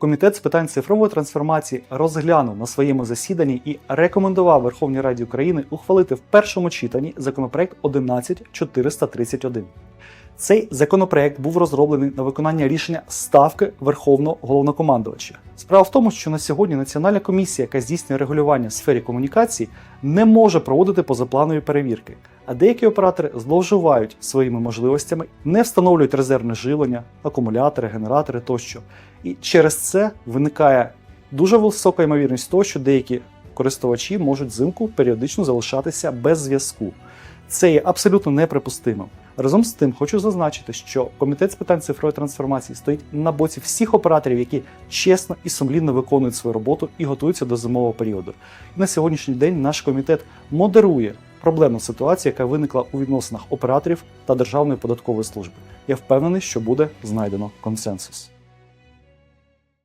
Комітет з питань цифрової трансформації розглянув на своєму засіданні і рекомендував Верховній Раді України ухвалити в першому читанні законопроект 11431. Цей законопроект був розроблений на виконання рішення ставки Верховного головнокомандувача. Справа в тому, що на сьогодні Національна комісія, яка здійснює регулювання в сфері комунікацій, не може проводити позапланові перевірки, а деякі оператори зловживають своїми можливостями, не встановлюють резервне живлення, акумулятори, генератори тощо. І через це виникає дуже висока ймовірність того, що деякі користувачі можуть взимку періодично залишатися без зв'язку. Це є абсолютно неприпустимим. Разом з тим, хочу зазначити, що комітет з питань цифрової трансформації стоїть на боці всіх операторів, які чесно і сумлінно виконують свою роботу і готуються до зимового періоду. І на сьогоднішній день наш комітет модерує проблемну ситуація, яка виникла у відносинах операторів та Державної податкової служби. Я впевнений, що буде знайдено консенсус.